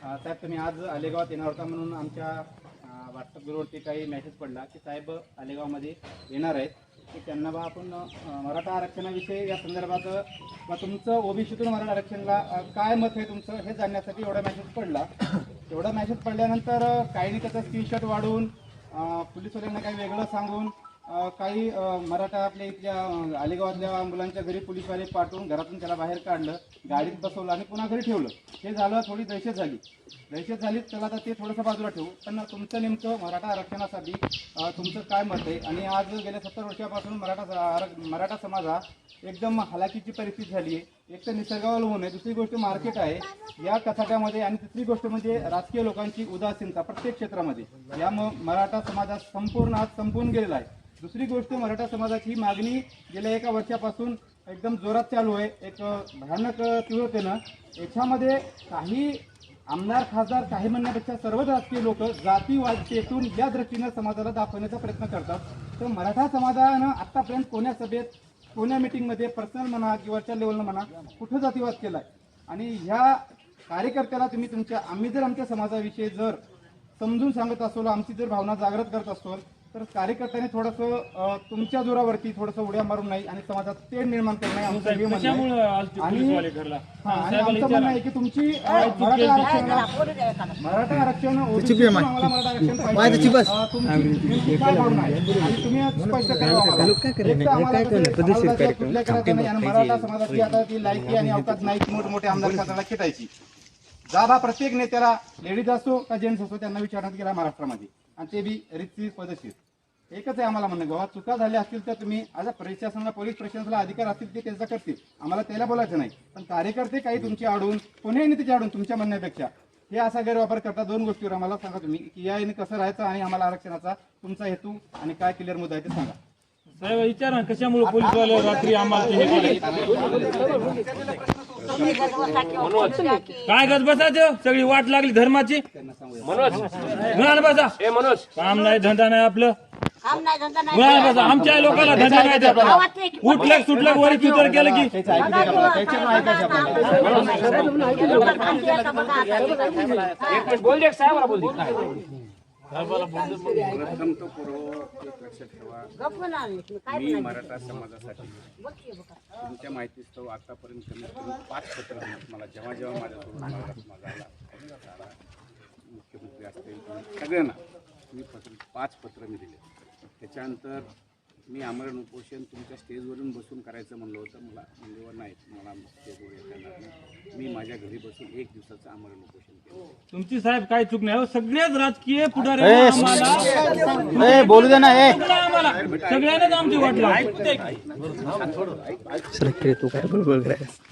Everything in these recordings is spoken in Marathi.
साहेब तुम्ही आज आलेगावात येणार होता म्हणून आमच्या व्हॉट्सअप ग्रुपवरती काही मेसेज पडला की साहेब आलेगावमध्ये येणार आहेत. की त्यांना बा आपण मराठा आरक्षणाविषयी या संदर्भात बा तुमचं ओबीसीतून मराठा आरक्षणला काय मत आहे तुमचं हे जाणण्यासाठी एवढा मेसेज पडला. एवढा मेसेज पडल्यानंतर अ, काहींनी त्याचा स्क्रीनशॉट वाढवून अ, पोलीसवाल्यांना काही वेगळं सांगून काही मराठा आपल्या इथल्या अ, आलेगावातल्या मुलांच्या घरी पोलीसवाले पाठवून घरातून त्याला बाहेर काढलं गाडीत बसवलं आणि पुन्हा घरी ठेवलं. हे झालं थोडी दहशत झाली. दहशत झाली त्याला आता ते थोडंसं बाजूला ठेवू. पण तुमचं नेमकं मराठा आरक्षणासाठी तुमचं काय मत आहे? आणि आज गेल्या सत्तर वर्षापासून मराठा आर- मराठा समाज हा एकदम हलाखीची परिस्थिती झाली आहे. एक तर निसर्गावर होऊन आहे दुसरी गोष्ट मार्केट आहे. या कथाट्यामध्ये आणि तिसरी गोष्ट म्हणजे राजकीय लोकांची उदासीनता प्रत्येक क्षेत्रामध्ये. यामुळं मराठा समाज हा संपूर्ण आज संपून गेलेला आहे. दुसरी गोष्ट मराठा समाजाची मागणी गेल्या एका वर्षापासून एकदम जोरात चालू आहे. एक भयानक तीव्रतेनं. याच्यामध्ये काही आमदार खासदार काही म्हणण्यापेक्षा सर्वच राजकीय लोक जातीवाद पेटून या दृष्टीनं समाजाला दाखवण्याचा प्रयत्न करतात. तर मराठा समाजानं आत्तापर्यंत कोण्या सभेत कोण्या मिटिंगमध्ये पर्सनल म्हणा किंवाच्या लेवलनं म्हणा कुठं जातीवाद केला आणि ह्या कार्यकर्त्याला तुम्ही तुमच्या आम्ही जर आमच्या समाजाविषयी जर समजून सांगत असलो आमची जर भावना जागृत करत असतो तर कार्यकर्त्याने थोडंसं तुमच्या जोरावरती थोडंसं उड्या मारून नाही आणि समाजात तेढ निर्माण करणे आमचं हे म्हणणं आहे. कशामुळे आलते आणि हा, आणि आमचं म्हणणं आहे की तुमची अं, मराठा आरक्षण ओबीसी आम्हाला मराठा आरक्षण पाहिजे. अं, तुमची नेमकी काय भावना आहे? आणि तुम्ही आज स्पष्ट करा आम्हाला. एक तर आम्हाला कसं आवाजाच्या कुठल्या करायचं नाही आणि मराठा समाजाची आता ती लायकी आणि अवकाश नाही की मोठमोठे आमदार खासदारला खेटायची जाब हा प्रत्येक नेत्याला लेडीज असो का जेंट्स असो त्यांना विचारण्यात गेला महाराष्ट्रामध्ये. आणि ते बी रितसर पद्धतशीर एकच आहे आम्हाला म्हणणं गावात चुका झाल्या असतील तर तुम्ही आज प्रशासनाला पोलीस प्रशासनाला अधिकार असतील ते त्यांचा करतील. आम्हाला त्याला बोलायचं नाही. पण कार्यकर्ते काही तुमचे आडून कोणीही नेत्याचे आडून तुमच्या म्हणण्यापेक्षा हे असा गैरवापर करता दोन गोष्टीवर आम्हाला सांगा तुम्ही की याने कसं राहायचं आणि आम्हाला आरक्षणाचा तुमचा हेतू आणि काय क्लिअर मुद्दा आहे ते सांगा. साहेब विचारा कशामुळे पोलीसवाले रात्री आम्हाला हे केलं? काय गज बसायचं? सगळी वाट लागली धर्माची? गुणाला बसा. ए मनोज. काम नाही धंदा नाही आपलं. काम नाही धंदा नाही. गुणाला बसा. आमच्या लोकांना धंदा नाही त्याचा. उठलं सुटलं वरी तुतर केलं की. बोल दे साहेबाला बोल दे प्रथम तो पूर्व एक लक्षात ठेवा मी मराठा समाजासाठी तुमच्या माहितीस्तव आतापर्यंत कमीत कमी पाच पत्र मला. जेव्हा जेव्हा आला आला, मुख्यमंत्री असतील सगळ्यांना मी पत्र पाच पत्र मी दिले त्याच्यानंतर मी आमरण उपोषण तुमच्या स्टेजवरून बसून करायचं म्हणलं होतं. मला म्हणल्यावर नाही मला स्टेजवर येता येणार नाही. मी माझ्या घरी बसून एक दिवसाचं आमरण उपोषण केलं. तुमची साहेब काय चूक नाही? हो. सगळेच राजकीय पुढारी आम्हाला. बोलू दे ना ए सगळं आम्हाला सगळ्यांनाच आमची वाट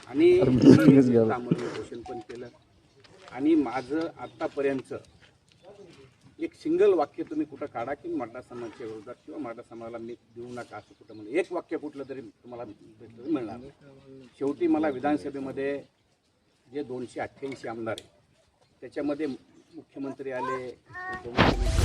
आणि मी आमरण उपोषण पण केलं. आणि माझं आतापर्यंत एक सिंगल वाक्य तुम्ही कुठं काढा की मराठा समाजाच्या विरोधात किंवा मराठा समाजाला मी देऊ नका असं कुठं म्हणजे एक वाक्य कुठलं तरी तुम्हाला भेटलं तरी मिळणार. शेवटी मला विधानसभेमध्ये जे दोनशे अठ्ठ्याऐंशी आमदार आहे त्याच्यामध्ये मुख्यमंत्री आले उपमुख्यमंत्री आले